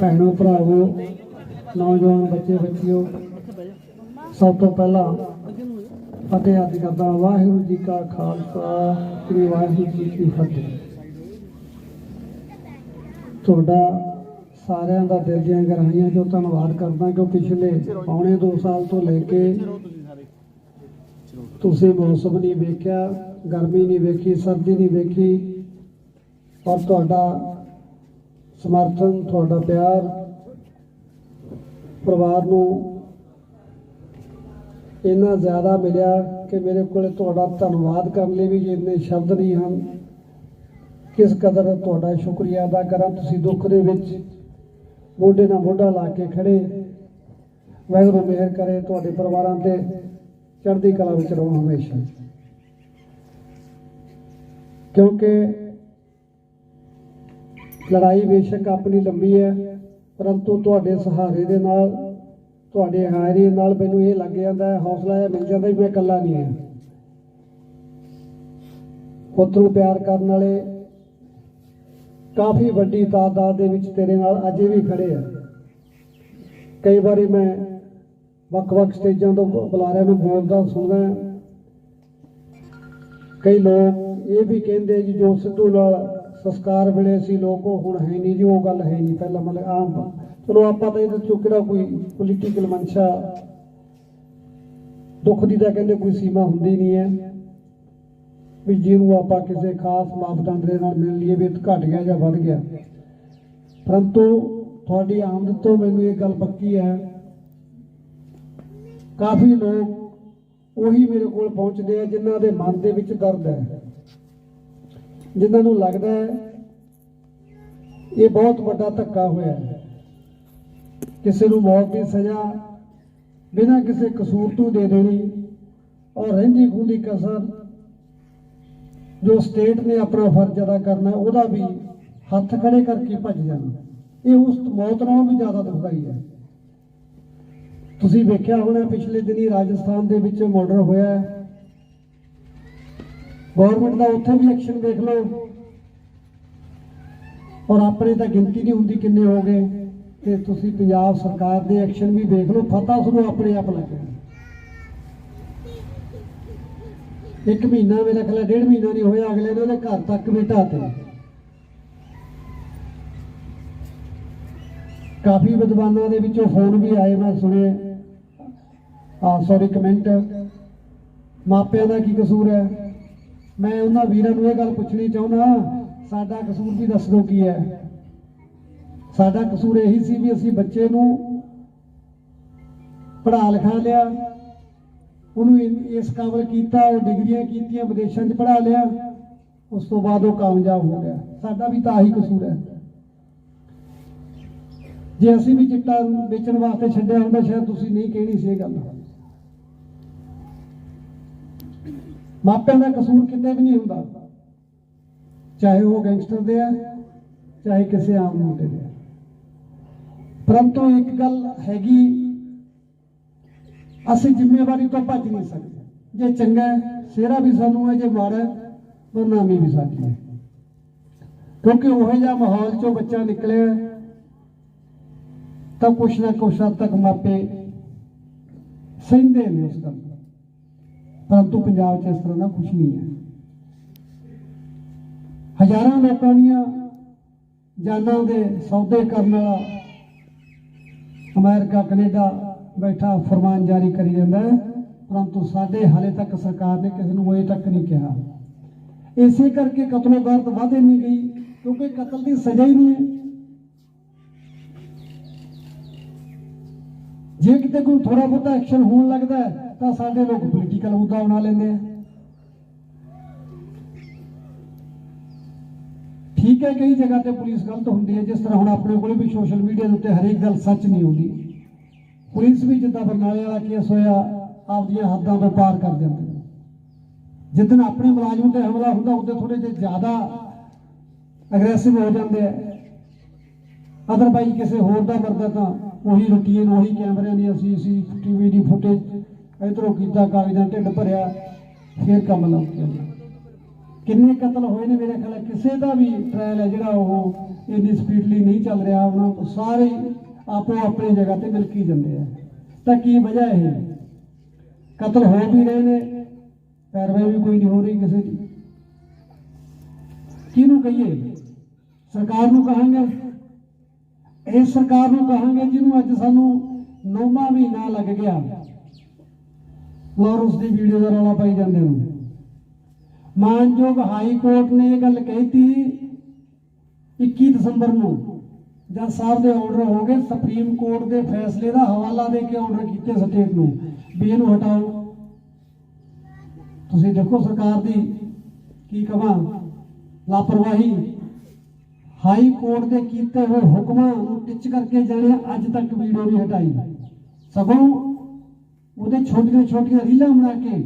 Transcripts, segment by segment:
ਭੈਣੋ, ਭਰਾਵੋ, ਨੌਜਵਾਨ ਬੱਚੇ, ਬੱਚਿਓ, ਸਭ ਤੋਂ ਪਹਿਲਾਂ ਫਤਿਹ ਅੱਜ ਕਰਦਾ ਵਾਹਿਗੁਰੂ ਜੀ ਕਾ ਖਾਲਸਾ, ਸ੍ਰੀ ਵਾਹਿਗੁਰੂ ਜੀ ਕੀ ਫਤਿਹ। ਤੁਹਾਡਾ ਸਾਰਿਆਂ ਦਾ ਦਿਲ ਦੀਆਂ ਗਹਿਰਾਈਆਂ ਚੋਂ ਧੰਨਵਾਦ ਕਰਦਾ ਕਿ ਪਿਛਲੇ ਪੌਣੇ 2 ਸਾਲ ਤੋਂ ਲੈ ਕੇ ਤੁਸੀਂ ਮੌਸਮ ਨਹੀਂ ਵੇਖਿਆ, ਗਰਮੀ ਨਹੀਂ ਵੇਖੀ, ਸਰਦੀ ਨਹੀਂ ਵੇਖੀ, ਪਰ ਤੁਹਾਡਾ ਸਮਰਥਨ, ਤੁਹਾਡਾ ਪਿਆਰ ਪਰਿਵਾਰ ਨੂੰ ਇੰਨਾ ਜ਼ਿਆਦਾ ਮਿਲਿਆ ਕਿ ਮੇਰੇ ਕੋਲ ਤੁਹਾਡਾ ਧੰਨਵਾਦ ਕਰਨ ਲਈ ਵੀ ਇੰਨੇ ਸ਼ਬਦ ਨਹੀਂ ਹਨ, ਕਿਸ ਕਦਰ ਤੁਹਾਡਾ ਸ਼ੁਕਰੀਆ ਅਦਾ ਕਰਾਂ। ਤੁਸੀਂ ਦੁੱਖ ਦੇ ਵਿੱਚ ਮੋਢੇ ਨਾਲ ਮੋਢਾ ਲਾ ਕੇ ਖੜੇ। ਵਾਹਿਗੁਰੂ ਮਿਹਰ ਕਰੇ, ਤੁਹਾਡੇ ਪਰਿਵਾਰਾਂ ਤੇ ਚੜ੍ਹਦੀ ਕਲਾ ਵਿੱਚ ਰਹੋ ਹਮੇਸ਼ਾ। ਕਿਉਂਕਿ ਲੜਾਈ ਬੇਸ਼ੱਕ ਆਪਣੀ ਲੰਬੀ ਹੈ, ਪਰੰਤੂ ਤੁਹਾਡੇ ਸਹਾਰੇ ਦੇ ਨਾਲ, ਤੁਹਾਡੇ ਹਾਜ਼ਰੀ ਨਾਲ ਮੈਨੂੰ ਇਹ ਲੱਗ ਜਾਂਦਾ ਹੈ, ਹੌਸਲਾ ਇਹ ਮਿਲ ਜਾਂਦਾ ਵੀ ਮੈਂ ਇਕੱਲਾ ਨਹੀਂ ਹਾਂ। ਪੁੱਤ ਨੂੰ ਪਿਆਰ ਕਰਨ ਵਾਲੇ ਕਾਫੀ ਵੱਡੀ ਤਾਦਾਦ ਦੇ ਵਿੱਚ ਤੇਰੇ ਨਾਲ ਅਜੇ ਵੀ ਖੜੇ ਆ। ਕਈ ਵਾਰੀ ਮੈਂ ਵੱਖ-ਵੱਖ ਸਟੇਜਾਂ ਤੋਂ ਬੁਲਾਰਿਆਂ ਨੂੰ ਬੋਲਦਾ ਸੁਣਦਾ ਕਈ ਲੋਕ ਇਹ ਵੀ ਕਹਿੰਦੇ ਜੀ, ਜੋ ਸਿੱਧੂ ਨਾਲ ਸੰਸਕਾਰ ਵੇਲੇ ਸੀ, ਲੋਕ ਉਹ ਹੁਣ ਹੈ ਨਹੀਂ ਜੀ, ਉਹ ਗੱਲ ਹੈ ਨਹੀਂ ਪਹਿਲਾਂ, ਮਤਲਬ ਆਮ ਚਲੋ ਆਪਾਂ ਤਾਂ ਇਹਦੇ ਚੋਂ ਕਿਹੜਾ ਕੋਈ ਪੋਲੀਟੀਕਲ ਮਨਸ਼ਾ ਦੁੱਖ ਦੀ ਤਾਂ ਕਹਿੰਦੇ ਕੋਈ ਸੀਮਾ ਹੁੰਦੀ ਨਹੀਂ ਹੈ। ਵੀ ਜਿਹਨੂੰ ਆਪਾਂ ਕਿਸੇ ਖਾਸ ਮਾਪਦੰਡ ਦੇ ਨਾਲ ਮਿਲ ਲਈਏ, ਵੀ ਇਹ ਘਟ ਗਿਆ ਜਾਂ ਵੱਧ ਗਿਆ। ਪਰੰਤੂ ਤੁਹਾਡੀ ਆਮਦ ਤੋਂ ਮੈਨੂੰ ਇਹ ਗੱਲ ਪੱਕੀ ਹੈ, ਕਾਫੀ ਲੋਕ ਉਹੀ ਮੇਰੇ ਕੋਲ ਪਹੁੰਚਦੇ ਆ ਜਿਨ੍ਹਾਂ ਦੇ ਮਨ ਦੇ ਵਿੱਚ ਦਰਦ ਹੈ। ਜਿਨ੍ਹਾਂ ਨੂੰ ਲੱਗਦਾ ਹੈ ਇਹ ਬਹੁਤ ਵੱਡਾ ਧੱਕਾ ਹੋਇਆ ਹੈ। ਕਿਸੇ ਨੂੰ ਮੌਤ ਦੀ ਸਜ਼ਾ ਬਿਨਾਂ ਕਿਸੇ ਕਸੂਰ ਤੋਂ ਦੇ ਦੇਣੀ ਔਰ ਰਹਿੰਦੀ ਖੂੰਦੀ ਕਸਰ ਜੋ ਸਟੇਟ ਨੇ ਆਪਣਾ ਫਰਜ਼ ਅਦਾ ਕਰਨਾ ਉਹਦਾ ਵੀ ਹੱਥ ਖੜੇ ਕਰਕੇ ਭੱਜ ਜਾਣਾ। ਇਹ ਉਸ ਮੌਤ ਨਾਲੋਂ ਵੀ ਜ਼ਿਆਦਾ ਦੁਖਦਾਈ ਹੈ। ਤੁਸੀਂ ਵੇਖਿਆ ਹੋਣਾ ਪਿਛਲੇ ਦਿਨੀ ਰਾਜਸਥਾਨ ਦੇ ਵਿੱਚ ਮਰਡਰ ਹੋਇਆ ਹੈ। ਗਵਰਨਮੈਂਟ ਦਾ ਉੱਥੇ ਵੀ ਐਕਸ਼ਨ ਦੇਖ ਲਓ। ਔਰ ਆਪਣੇ ਤਾਂ ਗਿਣਤੀ ਨਹੀਂ ਹੁੰਦੀ ਕਿੰਨੇ ਹੋ ਗਏ। ਤੇ ਤੁਸੀਂ ਪੰਜਾਬ ਸਰਕਾਰ ਦੇ ਐਕਸ਼ਨ ਵੀ ਦੇਖ ਲਓ ਫਤਿਹ ਸੁਣੋ ਆਪਣੇ ਆਪ ਲੱਗਣਾ ਇੱਕ ਮਹੀਨਾ ਮੇਰਾ ਖਿਆਲ ਹੈ, ਡੇਢ ਮਹੀਨਾ ਨਹੀਂ ਹੋਇਆ ਅਗਲੇ ਨੇ ਉਹਦੇ ਘਰ ਤੱਕ ਬੇਟਾ ਤੇ ਕਾਫੀ ਵਿਦਵਾਨਾਂ ਦੇ ਵਿੱਚੋਂ ਫੋਨ ਵੀ ਆਏ ਮੈਂ ਸੁਣੇ ਆ ਸੌਰੀ ਕਮੈਂਟ ਮਾਪਿਆਂ ਦਾ ਕੀ ਕਸੂਰ ਹੈ? ਮੈਂ ਉਹਨਾਂ ਵੀਰਾਂ ਨੂੰ ਇਹ ਗੱਲ ਪੁੱਛਣੀ ਚਾਹੁੰਦਾ ਸਾਡਾ ਕਸੂਰ ਵੀ ਦੱਸ ਦਿਓ ਕੀ ਹੈ? ਸਾਡਾ ਕਸੂਰ ਇਹੀ ਸੀ ਵੀ ਅਸੀਂ ਬੱਚੇ ਨੂੰ ਪੜਾ ਲਿਖਾ ਲਿਆ, ਉਹਨੂੰ ਇਸ ਕਾਬਲ ਕੀਤਾ, ਉਹ ਡਿਗਰੀਆਂ ਕੀਤੀਆਂ, ਵਿਦੇਸ਼ਾਂ 'ਚ ਪੜ੍ਹਾ ਲਿਆ, ਉਸ ਤੋਂ ਬਾਅਦ ਉਹ ਕਾਮਯਾਬ ਹੋ ਗਿਆ। ਸਾਡਾ ਵੀ ਤਾਂ ਆਹੀ ਕਸੂਰ ਹੈ। ਜੇ ਅਸੀਂ ਵੀ ਚਿੱਟਾ ਵੇਚਣ ਵਾਸਤੇ ਛੱਡਿਆ ਹੁੰਦਾ, ਸ਼ਾਇਦ ਤੁਸੀਂ ਨਹੀਂ ਕਹਿਣੀ ਸੀ ਇਹ ਗੱਲ। ਮਾਪਿਆਂ ਦਾ ਕਸੂਰ ਕਿਤੇ ਵੀ ਨਹੀਂ ਹੁੰਦਾ। ਚਾਹੇ ਉਹ ਗੈਂਗਸਟਰ ਦੇ ਆ, ਚਾਹੇ ਕਿਸੇ ਆਮ ਮੁੰਡੇ ਦੇ ਆ। ਪਰੰਤੂ ਇੱਕ ਗੱਲ ਹੈਗੀ, ਅਸੀਂ ਜ਼ਿੰਮੇਵਾਰੀ ਤੋਂ ਭੱਜ ਨਹੀਂ ਸਕਦੇ। ਜੇ ਚੰਗਾ ਸਿਹਰਾ ਵੀ ਸਾਨੂੰ ਹੈ, ਜੇ ਮਾੜਾ ਹੈ, ਬਦਨਾਮੀ ਵੀ ਸਾਡੀ ਹੈ। ਕਿਉਂਕਿ ਉਹ ਜਿਹਾ ਮਾਹੌਲ ਚੋਂ ਬੱਚਾ ਨਿਕਲਿਆ, ਤਾਂ ਕੁਛ ਨਾ ਕੁਛ ਹੱਦ ਤੱਕ ਮਾਪੇ ਸਹਿੰਦੇ ਨੇ ਉਸ ਗੱਲ ਨੂੰ। ਪਰੰਤੂ ਪੰਜਾਬ 'ਚ ਇਸ ਤਰ੍ਹਾਂ ਦਾ ਕੁਝ ਨਹੀਂ ਹੈ। ਹਜ਼ਾਰਾਂ ਲੋਕਾਂ ਦੀਆਂ ਜਾਨਾਂ ਦੇ ਸੌਦੇ ਕਰਨ ਵਾਲਾ ਅਮਰੀਕਾ, ਕੈਨੇਡਾ ਬੈਠਾ ਫਰਮਾਨ ਜਾਰੀ ਕਰੀ ਜਾਂਦਾ ਹੈ, ਪਰੰਤੂ ਸਾਡੇ ਹਾਲੇ ਤੱਕ ਸਰਕਾਰ ਨੇ ਕਿਸੇ ਨੂੰ ਇਹ ਤੱਕ ਨਹੀਂ ਕਿਹਾ। ਇਸੇ ਕਰਕੇ ਕਤਲੋ ਗਰਦ ਵਾਧੇ ਨਹੀਂ ਗਈ, ਕਿਉਂਕਿ ਕਤਲ ਦੀ ਸਜ਼ਾ ਹੀ ਨਹੀਂ ਹੈ। ਜੇ ਕਿਤੇ ਕੋਈ ਥੋੜਾ ਬਹੁਤਾ ਐਕਸ਼ਨ ਹੋਣ ਲੱਗਦਾ ਹੈ ਤਾਂ ਸਾਡੇ ਲੋਕ ਪੋਲੀਟੀਕਲ ਮੁੱਦਾ ਬਣਾ ਲੈਂਦੇ ਆ। ਠੀਕ ਹੈ, ਕਈ ਜਗ੍ਹਾ ਤੇ ਪੁਲਿਸ ਗਲਤ ਹੁੰਦੀ ਹੈ, ਜਿਸ ਤਰ੍ਹਾਂ ਹੁਣ ਆਪਣੇ ਕੋਲ ਵੀ ਸੋਸ਼ਲ ਮੀਡੀਆ ਦੇ ਉੱਤੇ ਹਰੇਕ ਗੱਲ ਸੱਚ ਨਹੀਂ ਹੁੰਦੀ। ਪੁਲਿਸ ਵੀ ਜਿੱਦਾਂ ਬਰਨਾਲੇ ਵਾਲਾ ਕੇਸ ਹੋਇਆ, ਆਪਦੀਆਂ ਹੱਦਾਂ ਤੋਂ ਪਾਰ ਕਰ ਜਾਂਦੇ ਨੇ ਜਿੱਦਣ ਆਪਣੇ ਮੁਲਾਜ਼ਮ ਤੇ ਹਮਲਾ ਹੁੰਦਾ, ਉਹਦੇ ਥੋੜੇ ਜਿਹਾ ਜ਼ਿਆਦਾ ਅਗਰੈਸਿਵ ਹੋ ਜਾਂਦੇ ਆ। ਅਦਰਵਾਈਜ਼ ਕਿਸੇ ਹੋਰ ਦਾ ਮਰਦਾ ਤਾਂ ਉਹੀ ਰੁਟੀਨ ਉਹੀ ਕੈਮਰਿਆਂ ਦੀ ਅਸੀਂ ਸੀ ਟੀਵੀ ਦੀ ਫੁਟੇਜ ਇਧਰੋਂ ਕੀਤਾ ਕਾਗਜ਼ਾਂ ਢਿੱਡ ਭਰਿਆ, ਫਿਰ ਕੰਮ ਲੱਗ ਜਾਂਦਾ ਕਿੰਨੇ ਕਤਲ ਹੋਏ ਨੇ ਮੇਰੇ ਖਿਆਲ ਕਿਸੇ ਦਾ ਵੀ ਟ੍ਰਾਇਲ ਹੈ ਜਿਹੜਾ ਉਹ ਇੰਨੀ ਸਪੀਡਲੀ ਨਹੀਂ ਚੱਲ ਰਿਹਾ ਉਹਨਾਂ ਸਾਰੇ ਆਪੋ ਆਪਣੀ ਜਗ੍ਹਾ ਤੇ ਮਿਲਕੀ ਜਾਂਦੇ ਆ। ਤਾਂ ਕੀ ਵਜ੍ਹਾ ਇਹ? ਕਤਲ ਹੋ ਵੀ ਰਹੇ ਨੇ, ਪੈਰਵਾਈ ਵੀ ਕੋਈ ਨਹੀਂ ਹੋ ਰਹੀ ਕਿਸੇ ਦੀ। ਕਿਹਨੂੰ ਕਹੀਏ? ਸਰਕਾਰ ਨੂੰ ਕਹਾਂਗੇ। ਇਸ ਸਰਕਾਰ ਨੂੰ ਕਹਾਂਗੇ ਜਿਹਨੂੰ ਅੱਜ ਸਾਨੂੰ ਨੌਵਾਂ ਮਹੀਨਾ ਲੱਗ ਗਿਆ। ਲਾਰੈਂਸ ਦੀ ਵੀਡੀਓ ਦਾ ਰੌਲਾ ਪਾਈ ਜਾਂਦੇ ਨੇ ਮਾਨਯੋਗ ਹਾਈ ਕੋਰਟ ਨੇ ਇਹ ਗੱਲ ਕਹਿਤੀ 21 ਦਸੰਬਰ ਨੂੰ ਜਦ ਸਾਹਿਬ ਦੇ ਆਰਡਰ ਹੋ ਗਏ। ਸੁਪਰੀਮ ਕੋਰਟ ਦੇ ਫੈਸਲੇ ਦਾ ਹਵਾਲਾ ਦੇ ਕੇ ਆਰਡਰ ਕੀਤੇ ਸਟੇਟ ਨੂੰ। ਵੀ ਇਹਨੂੰ ਹਟਾਓ। ਤੁਸੀਂ ਦੇਖੋ ਸਰਕਾਰ ਦੀ ਕੀ ਕਹਾਂ ਲਾਪਰਵਾਹੀ। ਹਾਈ ਕੋਰਟ ਦੇ ਕੀਤੇ ਹੋਏ ਹੁਕਮਾਂ ਨੂੰ ਟਿੱਚ ਕਰਕੇ ਜਾਣੇ ਅੱਜ ਤੱਕ ਵੀਡੀਓ ਨਹੀਂ ਹਟਾਈ। ਸਗੋਂ ਉਹਦੇ ਛੋਟੀਆਂ ਛੋਟੀਆਂ ਰੀਲਾਂ ਬਣਾ ਕੇ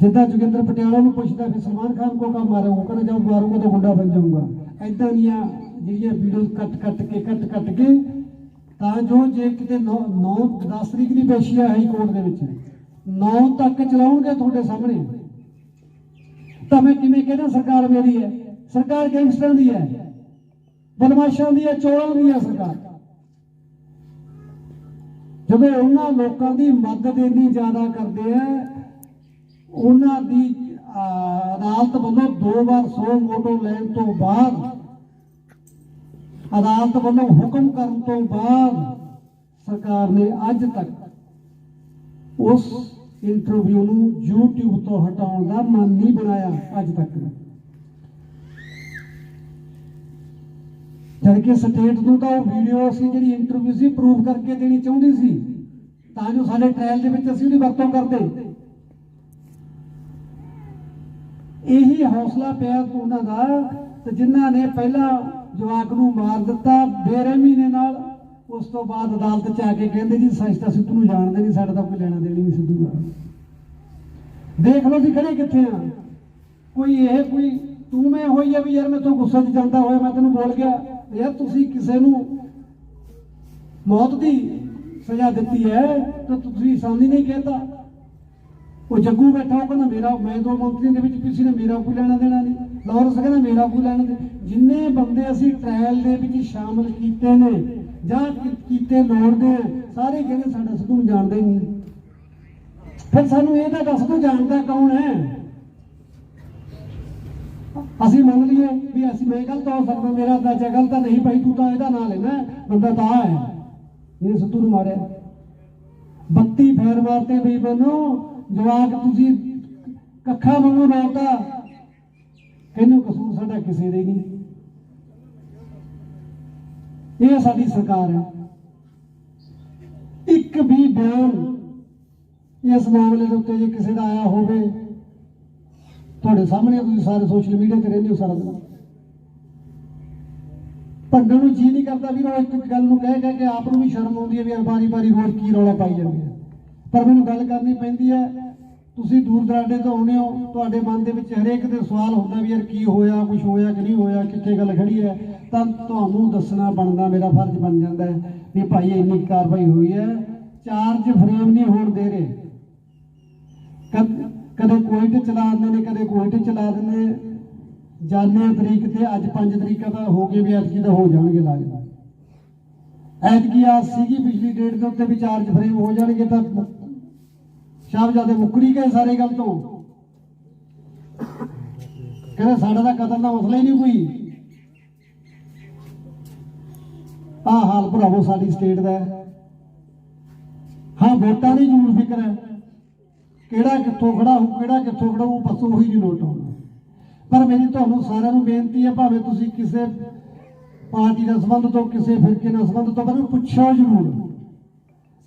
ਜਿੱਦਾਂ ਜੋਗਿੰਦਰ ਪਟਿਆਲਾ ਨੂੰ ਪੁੱਛਦਾ ਫਿਰ ਸਲਮਾਨ ਖਾਨ ਕੋ ਕਾ ਮਾਰੇ ਕਹਿੰਦਾ ਜਦ ਮਾਰੂਗਾ ਤਾਂ ਗੁੰਡਾ ਬਣ ਜਾਊਗਾ। ਐਦਾਂ ਦੀਆਂ ਜਿਹੜੀਆਂ ਵੀਡੀਓ ਕੱਟ ਕੱਟ ਕੇ, ਕੱਟ ਕੱਟ ਕੇ, ਤਾਂ ਜੋ ਜੇ ਕਿਤੇ 9 10 ਤਰੀਕ ਦੀ ਪੇਸ਼ੀ ਹੈ ਹਾਈ ਕੋਰਟ ਦੇ ਵਿੱਚ 9 ਤੱਕ ਚਲਾਉਣਗੇ ਤੁਹਾਡੇ ਸਾਹਮਣੇ। ਤਾਂ ਮੈਂ ਕਿਵੇਂ ਕਹਿੰਦਾ ਸਰਕਾਰ ਮੇਰੀ ਹੈ? ਸਰਕਾਰ ਗੈਂਗਸਟਰਾਂ ਦੀ ਹੈ, ਬਦਮਾਸ਼ਾਂ ਦੀ ਹੈ, ਚੋਰਾਂ ਦੀ ਹੈ ਸਰਕਾਰ। ਜਦੋਂ ਉਹਨਾਂ ਲੋਕਾਂ ਦੀ ਮਦਦ ਇੰਨੀ ਜ਼ਿਆਦਾ ਕਰਦੇ ਆ, ਉਹਨਾਂ ਦੀ ਅਦਾਲਤ ਵੱਲੋਂ ਦੋ ਵਾਰ ਸੌ ਮੋਟੋ ਲੈਣ ਤੋਂ ਬਾਅਦ, ਅਦਾਲਤ ਵੱਲੋਂ ਹੁਕਮ ਕਰਨ ਤੋਂ ਬਾਅਦ ਸਰਕਾਰ ਨੇ ਅੱਜ ਤੱਕ ਉਸ ਇੰਟਰਵਿਊ ਨੂੰ YouTube ਤੋਂ ਹਟਾਉਣ ਦਾ ਮਨ ਨਹੀਂ ਬਣਾਇਆ, ਅੱਜ ਤੱਕ। ਜਦ ਕਿ ਸਟੇਟ ਨੂੰ ਤਾਂ ਉਹ ਵੀਡੀਓ ਅਸੀਂ ਜਿਹੜੀ ਇੰਟਰਵਿਊ ਸੀ ਪ੍ਰੂਵ ਕਰਕੇ ਦੇਣੀ ਚਾਹੁੰਦੀ ਸੀ। ਤਾਂ ਜੋ ਸਾਡੇ ਟ੍ਰਾਇਲ ਦੇ ਵਿੱਚ ਅਸੀਂ ਉਹਦੀ ਵਰਤੋਂ ਕਰਦੇ। ਇਹੀ ਹੌਸਲਾ ਪਿਆ ਉਹਨਾਂ ਦਾ ਤੇ ਜਿਨ੍ਹਾਂ ਨੇ ਪਹਿਲਾਂ ਜਵਾਕ ਨੂੰ ਮਾਰ ਦਿੱਤਾ ਬੇਰਹਿਮੀ ਦੇ ਨਾਲ, ਉਸ ਤੋਂ ਬਾਅਦ ਅਦਾਲਤ ਚ ਆ ਕੇ ਕਹਿੰਦੇ ਜੀ ਸੱਚ ਤਾਂ ਸਿੱਧੂ ਨੂੰ ਜਾਣਦੇ ਨਹੀਂ, ਸਾਡਾ ਤਾਂ ਕੋਈ ਲੈਣਾ ਦੇਣੀ ਨਹੀਂ ਸਿੱਧੂ ਨਾਲ ਦੇਖ ਲਓ ਜੀ ਖੜੇ ਕਿੱਥੇ ਆ। ਕੋਈ ਇਹ, ਕੋਈ ਤੂੰ ਮੈਂ ਹੋਈ ਆ ਵੀ ਯਾਰ ਮੈਂ ਮੈਥੋਂ ਗੁੱਸਾ ਚ ਜਾਂਦਾ ਹੋਇਆ, ਮੈਂ ਤੈਨੂੰ ਬੋਲ ਗਿਆ। ਯਾਰ ਤੁਸੀਂ ਕਿਸੇ ਨੂੰ ਮੌਤ ਦੀ ਸਜ਼ਾ ਦਿੱਤੀ ਹੈ, ਤਾਂ ਤੁਸੀਂ ਸਾਨੀ ਨਹੀਂ ਕਹਿੰਦਾ। ਉਹ ਜੱਗੂ ਬੈਠਾ ਉਹ ਕਹਿੰਦਾ, ਮੇਰਾ, ਮੈਂ ਦੋ ਮੰਤਰੀਆਂ ਦੇ ਵਿੱਚ ਕਿਸੇ ਨੇ ਮੇਰਾ ਕੋਈ ਲੈਣਾ ਦੇਣਾ ਨਹੀਂ। ਲਾਹੌਰ ਕਹਿੰਦਾ, ਮੇਰਾ ਕੋਈ ਲੈਣਾ ਦੇ ਜਿੰਨੇ ਬੰਦੇ ਅਸੀਂ ਟ੍ਰਾਇਲ ਦੇ ਵਿੱਚ ਸ਼ਾਮਲ ਕੀਤੇ ਨੇ, ਜਾਂ ਕੀਤੇ ਲੋੜਦੇ ਆ, ਸਾਰੇ ਕਹਿੰਦੇ ਸਾਡਾ ਸਿੱਧੂ ਨੂੰ ਜਾਣਦੇ ਨਹੀਂ। ਫਿਰ ਸਾਨੂੰ ਇਹ ਤਾਂ ਦੱਸ ਤੂੰ ਜਾਣਦਾ ਕੌਣ ਹੈ? ਅਸੀਂ ਮੰਨ ਲਈਏ ਵੀ ਅਸੀਂ ਮੈਂ ਗਲਤ ਹੋ ਸਕਦਾ, ਮੇਰਾ ਅੰਦਾਜ਼ਾ ਗਲਤ ਨਹੀਂ ਭਾਈ ਤੂੰ ਤਾਂ ਇਹਦਾ ਨਾਂ ਲੈਣਾ ਬੰਦਾ ਤਾਂ ਆਹ ਹੈ। ਇਹ ਸਿੱਧੂ ਨੂੰ ਮਾਰਿਆ। 32 ਫੇਰ ਮਾਰਤੇ ਵੀ ਬਨੋ ਜਵਾਕ ਤੁਸੀਂ ਕੱਖਾ ਵਾਂਗੂ ਰੋਤਾ ਕਹਿੰਦੇ ਕਸੂਰ ਸਾਡਾ ਕਿਸੇ ਦਾ ਹੀ ਨਹੀਂ। ਇਹ ਸਾਡੀ ਸਰਕਾਰ ਹੈ। ਇੱਕ ਵੀ ਬਿਆਨ ਇਸ ਮਾਮਲੇ ਦੇ ਉੱਤੇ ਜੇ ਕਿਸੇ ਦਾ ਆਇਆ ਹੋਵੇ ਤੁਹਾਡੇ ਸਾਹਮਣੇ ਤੁਸੀਂ ਸਾਰੇ ਸੋਸ਼ਲ ਮੀਡੀਆ ਤੇ ਰਹਿੰਦੇ ਹੋ ਸਾਰਾ ਦਿਨ। ਭੰਡਣ ਨੂੰ ਜੀ ਨਹੀਂ ਕਰਦਾ ਵੀ ਉਹ ਇੱਕ ਗੱਲ ਨੂੰ ਕਹਿ ਕਹਿ ਕੇ ਆਪ ਨੂੰ ਵੀ ਸ਼ਰਮ ਆਉਂਦੀ ਹੈ ਵੀ ਬਾਰੀ ਬਾਰੀ ਰੋਜ਼ ਕੀ ਰੌਲਾ ਪਾਈ ਜਾਂਦੇ ਆ। ਪਰ ਮੈਨੂੰ ਗੱਲ ਕਰਨੀ ਪੈਂਦੀ ਹੈ, ਤੁਸੀਂ ਦੂਰ ਦਰਾਡੇ ਤੋਂ ਆਉਂਦੇ ਹੋ, ਤੁਹਾਡੇ ਮਨ ਦੇ ਵਿੱਚ ਹਰੇਕ ਦੇ ਸਵਾਲ ਹੁੰਦਾ ਵੀ ਯਾਰ ਕੀ ਹੋਇਆ ਕੁਝ ਹੋਇਆ ਕਿ ਨਹੀਂ ਹੋਇਆ, ਕਿੱਥੇ ਗੱਲ ਖੜੀ ਹੈ। ਤਾਂ ਤੁਹਾਨੂੰ ਦੱਸਣਾ ਬਣਦਾ, ਮੇਰਾ ਫਰਜ਼ ਬਣ ਜਾਂਦਾ ਹੈ ਵੀ ਭਾਈ ਇੰਨੀ ਕਾਰਵਾਈ ਹੋਈ ਹੈ ਚਾਰਜ ਫਰੇਮ ਨਹੀਂ ਹੋਣ ਦੇ ਰਹੇ। ਕਦੇ ਕੋਇਟ ਚਲਾ ਦਿੰਦੇ ਨੇ, ਕਦੇ ਕੋਇਟ ਚਲਾ ਦਿੰਦੇ ਨੇ। ਜਾਣੇ ਤਰੀਕ ਤੇ, ਅੱਜ 5 ਤਰੀਕਾਂ ਦਾ ਹੋ ਗਏ ਵੀ ਐਤਕੀ ਦਾ ਹੋ ਜਾਣਗੇ ਲਾਜ਼ਮ ਐਤਕੀ ਆ ਸੀਗੀ ਪਿਛਲੀ ਡੇਟ ਦੇ ਉੱਤੇ ਵੀ ਚਾਰਜ ਫਰੇਮ ਹੋ ਜਾਣਗੇ ਤਾਂ ਸ਼ਾਹਜਾਦੇ ਮੁੱਕਰੀ ਗਏ ਸਾਰੇ ਗੱਲ ਤੋਂ। ਕਹਿੰਦੇ ਸਾਡਾ ਤਾਂ ਕਤਲ ਦਾ ਮਸਲਾ ਹੀ ਨਹੀਂ ਕੋਈ। ਆਹ ਹਾਲ ਭਰਾਵੋ ਸਾਡੀ ਸਟੇਟ ਦਾ ਹਾਂ, ਵੋਟਾਂ ਦੀ ਜ਼ਰੂਰ ਫਿਕਰ ਹੈ। ਕਿਹੜਾ ਕਿੱਥੋਂ ਖੜਾ ਹੋ ਕਿਹੜਾ ਕਿੱਥੋਂ ਖੜਾ ਉਹ ਬਸ ਉਹੀ ਨਹੀਂ ਨੋਟ ਆਉਂਦਾ। ਪਰ ਮੇਰੀ ਤੁਹਾਨੂੰ ਸਾਰਿਆਂ ਨੂੰ ਬੇਨਤੀ ਹੈ, ਭਾਵੇਂ ਤੁਸੀਂ ਕਿਸੇ ਪਾਰਟੀ ਨਾਲ ਸੰਬੰਧ ਤੋਂ, ਕਿਸੇ ਫਿਰਕੇ ਨਾਲ ਸੰਬੰਧ ਤੋਂ ਪਰ ਪੁੱਛੋ ਜ਼ਰੂਰ।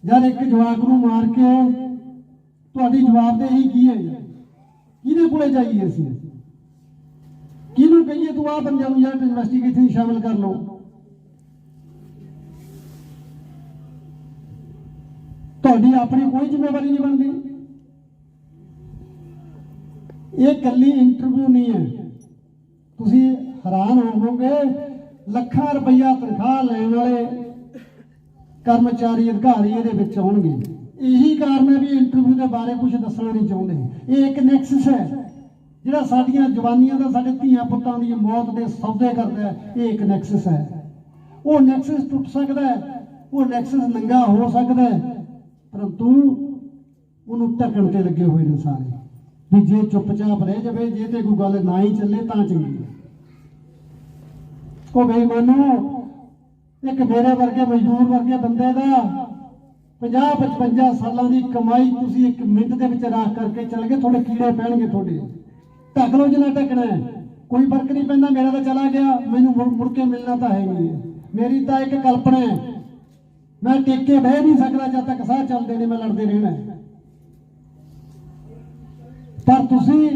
ਯਾਰ ਇੱਕ ਜਵਾਕ ਨੂੰ ਮਾਰ ਕੇ ਤੁਹਾਡੀ ਜਵਾਬਦੇਹੀ ਕੀ ਹੈ ਕਿਹਦੇ ਕੋਲੇ ਜਾਈਏ ਅਸੀਂ? ਕਿਹਨੂੰ ਕਹੀਏ ਤੂੰ ਆ ਬੰਦਿਆਂ ਨੂੰ ਯਾਰ ਇਨਵੈਸਟੀਗੇਸ਼ਨ ਸ਼ਾਮਲ ਕਰ ਲਓ? ਤੁਹਾਡੀ ਆਪਣੀ ਕੋਈ ਜ਼ਿੰਮੇਵਾਰੀ ਨਹੀਂ ਬਣਦੀ। ਇਹ ਕੱਲੀ ਇੰਟਰਵਿਊ ਨਹੀਂ ਹੈ। ਤੁਸੀਂ ਹੈਰਾਨ ਹੋਵੋਗੇ, ਲੱਖਾਂ ਰੁਪਈਆ ਤਨਖਾਹ ਲੈਣ ਵਾਲੇ ਕਰਮਚਾਰੀ, ਅਧਿਕਾਰੀ ਇਹਦੇ ਵਿੱਚ ਆਉਣਗੇ। ਇਹੀ ਕਾਰਨ ਹੈ ਵੀ ਇੰਟਰਵਿਊ ਦੇ ਬਾਰੇ ਕੁਝ ਦੱਸਣਾ ਨਹੀਂ ਚਾਹੁੰਦੇ। ਇਹ ਇੱਕ ਨੈਕਸਸ ਹੈ। ਜਿਹੜਾ ਸਾਡੀਆਂ ਜਵਾਨੀਆਂ ਦਾ, ਸਾਡੇ ਧੀਆਂ ਪੁੱਤਾਂ ਦੀ ਮੌਤ ਦੇ ਸੌਦੇ ਕਰਦਾ ਹੈ, ਇਹ ਇੱਕ ਨੈਕਸਸ ਹੈ। ਉਹ ਨੈਕਸਸ ਟੁੱਟ ਸਕਦਾ ਹੈ, ਉਹ ਨੈਕਸਸ ਨੰਗਾ ਹੋ ਸਕਦਾ ਹੈ, ਪਰੰਤੂ ਉਹਨੂੰ ਢੱਕਣ ਤੇ ਲੱਗੇ ਹੋਏ ਨੇ ਸਾਰੇ। ਵੀ ਜੇ ਚੁੱਪਚਾਪ ਰਹਿ ਜਾਵੇ, ਜੇ ਤੇ ਕੋਈ ਗੱਲ ਨਾ ਹੀ ਚੱਲੇ ਤਾਂ ਚੰਗੀ ਹੈ। ਉਹ ਬੇਈਮਾਨੋ, ਇੱਕ ਮੇਰੇ ਵਰਗੇ ਮਜ਼ਦੂਰ ਵਰਗੇ ਬੰਦੇ ਦਾ 50 55 ਸਾਲਾਂ ਦੀ ਕਮਾਈ ਤੁਸੀਂ ਇੱਕ ਮਿੰਟ ਦੇ ਵਿੱਚ ਰਾਖ ਕਰਕੇ ਚੱਲ ਗਏ, ਤੁਹਾਡੇ ਕੀੜੇ ਪੈਣਗੇ ਤੁਹਾਡੇ। ਢੱਕ ਲਓ ਜਿੰਨਾ ਢੱਕਣਾ ਹੈ। ਕੋਈ ਫ਼ਰਕ ਨਹੀਂ ਪੈਂਦਾ, ਮੇਰਾ ਤਾਂ ਚਲਾ ਗਿਆ, ਮੈਨੂੰ ਮੁੜ ਕੇ ਮਿਲਣਾ ਤਾਂ ਹੈ ਨਹੀਂ ਹੈ। ਮੇਰੀ ਤਾਂ ਇੱਕ ਕਲਪਨਾ ਹੈ, ਮੈਂ ਟਿਕ ਕੇ ਬਹਿ ਨਹੀਂ ਸਕਦਾ ਜਦ ਤੱਕ ਸਾਹ ਚੱਲਦੇ ਨੇ, ਮੈਂ ਲੜਦੇ ਰਹਿਣਾ ਪਰ ਤੁਸੀਂ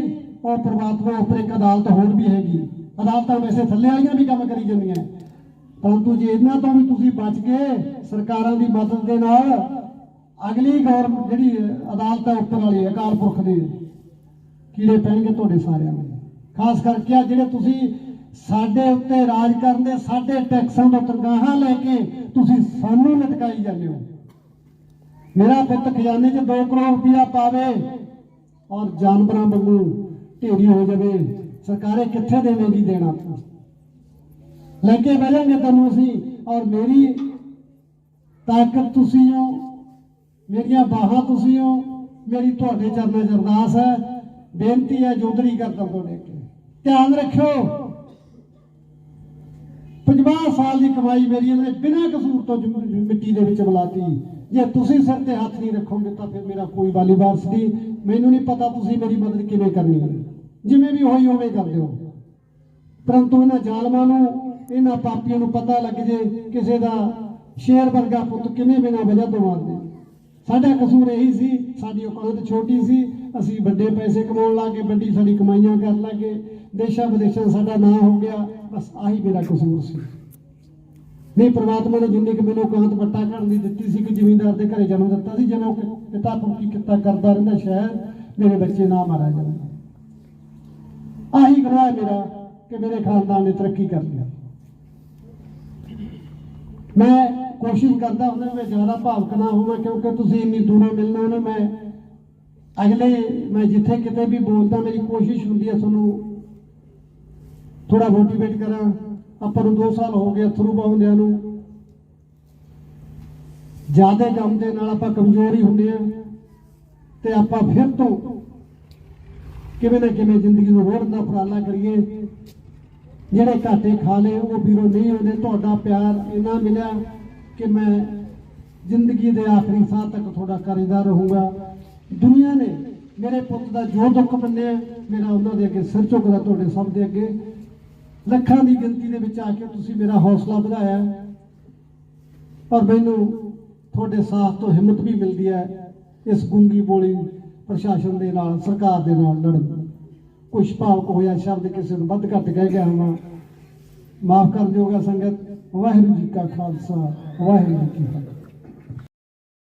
ਉਹ ਪ੍ਰਮਾਤਮਾ ਉੱਪਰ ਇੱਕ ਅਦਾਲਤ ਹੋਰ ਵੀ ਹੈਗੀ। ਅਦਾਲਤਾਂ ਵੈਸੇ ਥੱਲੇ ਵਾਲੀਆਂ ਵੀ ਕੰਮ ਕਰੀ ਜਾਂਦੀਆਂ। ਪਰੰਤੂ ਜੇ ਇਹਨਾਂ ਤੋਂ ਵੀ ਤੁਸੀਂ ਬਚ ਕੇ ਸਰਕਾਰਾਂ ਦੀ ਮਦਦ ਦੇ ਨਾਲ ਅਗਲੀ ਗੌਰ ਜਿਹੜੀ ਅਦਾਲਤ ਹੈ ਉੱਪਰ ਵਾਲੀ, ਅਕਾਲ ਪੁਰਖ ਦੀ, ਕੀੜੇ ਪੈਣਗੇ ਤੁਹਾਡੇ ਸਾਰਿਆਂ ਦੇ। ਖਾਸ ਕਰਕੇ ਆ ਜਿਹੜੇ ਤੁਸੀਂ ਸਾਡੇ ਉੱਤੇ ਰਾਜ ਕਰਨ ਦੇ, ਸਾਡੇ ਟੈਕਸਾਂ ਤੋਂ ਤਨਖਾਹਾਂ ਲੈ ਕੇ ਤੁਸੀਂ ਸਾਨੂੰ ਲਟਕਾਈ ਜਾਂਦੇ ਹੋ। ਮੇਰਾ ਪੁੱਤ ਖਜ਼ਾਨੇ 'ਚ 2 ਕਰੋੜ ਰੁਪਇਆ ਪਾਵੇ ਔਰ ਜਾਨਵਰਾਂ ਵਾਂਗੂ ਢੇਰੀ ਹੋ ਜਾਵੇ। ਸਰਕਾਰੇ ਕਿੱਥੇ ਦੇਵੇਗੀ ਦੇਣਾ ਲੈ ਕੇ ਬਹਿ ਜਾਾਂਗੇ ਤੁਹਾਨੂੰ ਅਸੀਂ। ਔਰ ਮੇਰੀ ਤਾਕਤ ਤੁਸੀਂ ਹੋ। ਮੇਰੀਆਂ ਬਾਹਾਂ ਤੁਸੀਂ ਹੋ। ਮੇਰੀ ਤੁਹਾਡੇ ਚਰਨਾਂ 'ਚ ਅਰਦਾਸ ਹੈ। ਬੇਨਤੀ ਹੈ ਜੋਦਰੀ ਕਰਦਾ ਤੁਹਾਡੇ ਅੱਗੇ ਧਿਆਨ ਰੱਖਿਓ। 50 ਸਾਲ ਦੀ ਕਮਾਈ ਮੇਰੀ ਇਹਨੇ ਬਿਨਾਂ ਕਸੂਰ ਤੋਂ ਮਿੱਟੀ ਦੇ ਵਿੱਚ ਮਿਲਾਤੀ। ਜੇ ਤੁਸੀਂ ਸਿਰ ਤੇ ਹੱਥ ਨਹੀਂ ਰੱਖੋਗੇ ਤਾਂ ਫਿਰ ਮੇਰਾ ਕੋਈ ਵਾਲੀ ਵਾਰਸ ਨਹੀਂ। ਮੈਨੂੰ ਨਹੀਂ ਪਤਾ ਤੁਸੀਂ ਮੇਰੀ ਮਦਦ ਕਿਵੇਂ ਕਰਨੀ ਹੈ। ਜਿਵੇਂ ਵੀ ਹੋਈ ਉਵੇਂ ਕਰ ਦਿਓ। ਪਰੰਤੂ ਇਹਨਾਂ ਜ਼ਾਲਮਾਂ ਨੂੰ, ਇਹਨਾਂ ਪਾਪੀਆਂ ਨੂੰ ਪਤਾ ਲੱਗ ਜੇ ਕਿਸੇ ਦਾ ਸ਼ੇਰ ਵਰਗਾ ਪੁੱਤ ਕਿਵੇਂ ਬਿਨਾਂ ਵਜ੍ਹਾ ਤੋਂ ਮਾਰਦੇ ਸਾਡਾ ਕਸੂਰ ਇਹੀ ਸੀ, ਸਾਡੀ ਔਕਾਤ ਛੋਟੀ ਸੀ। ਅਸੀਂ ਵੱਡੇ ਪੈਸੇ ਕਮਾਉਣ ਲੱਗੇ, ਵੱਡੀ ਸਾਡੀ ਕਮਾਈਆਂ ਕਰਨ ਲੱਗੇ। ਦੇਸ਼ਾਂ ਵਿਦੇਸ਼ਾਂ ਸਾਡਾ ਨਾਂ ਹੋ ਗਿਆ। ਬਸ ਆਹੀ ਮੇਰਾ ਕਸੂਰ ਸੀ। ਨਹੀਂ, ਪ੍ਰਮਾਤਮਾ ਨੇ ਜਿੰਨੀ ਕਿ ਮੈਨੂੰ ਕਾਂਤ ਵੱਟਾ ਕਰਨ ਦੀ ਦਿੱਤੀ ਸੀ ਕਿ ਜ਼ਿਮੀਂਦਾਰ ਦੇ ਘਰੇ ਜਨਮ ਦਿੱਤਾ ਸੀ ਜਦੋਂ ਪਿਤਾ ਪੁਰਖੀ ਕਿੱਤਾ ਕਰਦਾ ਰਹਿੰਦਾ ਸ਼ਾਇਦ ਮੇਰੇ ਬੱਚੇ ਨਾ ਮਾਰਿਆ ਜਾਣ ਆਹੀ ਗਨਾਹ ਮੇਰਾ ਕਿ ਮੇਰੇ ਖਾਨਦਾਨ ਨੇ ਤਰੱਕੀ ਕਰ ਲਿਆ। ਮੈਂ ਕੋਸ਼ਿਸ਼ ਕਰਦਾ ਹੁੰਦਾ ਵੀ ਮੈਂ ਜ਼ਿਆਦਾ ਭਾਵਕ ਨਾ ਹੋਵਾਂ, ਕਿਉਂਕਿ ਤੁਸੀਂ ਇੰਨੀ ਦੂਰੋਂ ਮਿਲਣਾ ਨਾ, ਮੈਂ ਅਗਲੇ, ਮੈਂ ਜਿੱਥੇ ਕਿਤੇ ਵੀ ਬੋਲਦਾ, ਮੇਰੀ ਕੋਸ਼ਿਸ਼ ਹੁੰਦੀ ਹੈ ਤੁਹਾਨੂੰ ਥੋੜਾ ਮੋਟੀਵੇਟ ਕਰਾਂ। ਆਪਾਂ ਨੂੰ 2 ਸਾਲ ਹੋ ਗਏ ਥਰੂ ਪਾਉਂਦਿਆਂ ਨੂੰ। ਜ਼ਿਆਦਾ ਕੰਮ ਦੇ ਨਾਲ ਆਪਾਂ ਕਮਜ਼ੋਰ ਹੀ ਹੁੰਦੇ ਆ ਤੇ ਆਪਾਂ ਫਿਰ ਤੋਂ ਕਿਵੇਂ ਨਾ ਕਿਵੇਂ ਜ਼ਿੰਦਗੀ ਨੂੰ ਰੋੜਨ ਦਾ ਉਪਰਾਲਾ ਕਰੀਏ। ਜਿਹੜੇ ਘਾਟੇ ਖਾ ਲਏ, ਉਹ ਵੀਰੋ ਨਹੀਂ ਹੁੰਦੇ ਤੁਹਾਡਾ ਪਿਆਰ ਇੰਨਾ ਮਿਲਿਆ ਕਿ ਮੈਂ ਜ਼ਿੰਦਗੀ ਦੇ ਆਖਰੀ ਸਾਹ ਤੱਕ ਤੁਹਾਡਾ ਕਰਜ਼ਦਾਰ ਰਹੂੰਗਾ। ਦੁਨੀਆ ਨੇ ਮੇਰੇ ਪੁੱਤ ਦਾ ਜੋ ਦੁੱਖ ਮੰਨਿਆ, ਮੇਰਾ ਉਹਨਾਂ ਦੇ ਅੱਗੇ ਸਿਰ ਝੁਕਦਾ, ਤੁਹਾਡੇ ਸਭ ਦੇ ਅੱਗੇ। ਲੱਖਾਂ ਦੀ ਗਿਣਤੀ ਦੇ ਵਿੱਚ ਆ ਕੇ ਤੁਸੀਂ ਮੇਰਾ ਹੌਸਲਾ ਵਧਾਇਆ ਪਰ ਮੈਨੂੰ ਤੁਹਾਡੇ ਸਾਥ ਤੋਂ ਹਿੰਮਤ ਵੀ ਮਿਲਦੀ ਹੈ ਇਸ ਗੁੰਗੀ ਬੋਲੀ ਪ੍ਰਸ਼ਾਸਨ ਦੇ ਨਾਲ, ਸਰਕਾਰ ਦੇ ਨਾਲ ਲੜਨ ਕੁਛ ਭਾਵਕ ਹੋਇਆ ਸ਼ਬਦ ਕਿਸੇ ਨੂੰ ਵੱਧ ਘੱਟ ਕਹਿ ਗਿਆ ਹਾਂ ਮਾਫ ਕਰ ਦਿਓਗਾ ਸੰਗਤ, ਵਾਹਿਗੁਰੂ ਜੀ ਕਾ ਖਾਲਸਾ, ਵਾਹਿਗੁਰੂ ਜੀ ਕੀ ਫਤਿਹ।